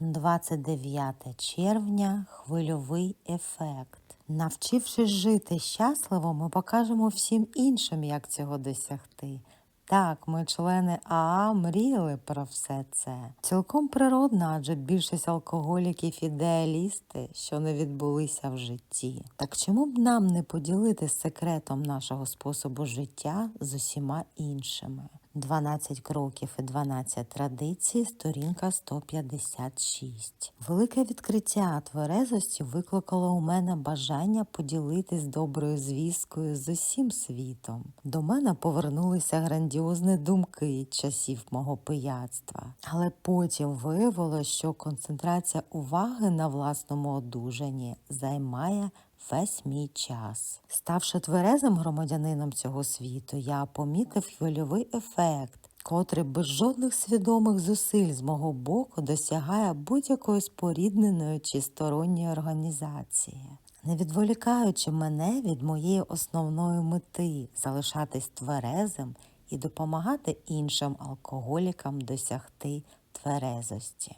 29 червня хвильовий ефект. Навчившись жити щасливо, ми покажемо всім іншим, як цього досягти. Так, ми, члени АА, мріяли про все це. Цілком природно, адже більшість алкоголіків ідеалісти, що не відбулися в житті. Так чому б нам не поділитися секретом нашого способу життя з усіма іншими? 12 кроків і 12 традицій, сторінка 156. Велике відкриття тверезості викликало у мене бажання поділитись доброю звісткою з усім світом. До мене повернулися грандіозні думки часів мого пияцтва. Але потім виявилося, що концентрація уваги на власному одужанні займає весь мій час. Ставши тверезим громадянином цього світу, я помітив хвильовий ефект, котрий без жодних свідомих зусиль з мого боку досягає будь-якої спорідненої чи сторонньої організації. Не відволікаючи мене від моєї основної мети залишатись тверезим і допомагати іншим алкоголікам досягти тверезості.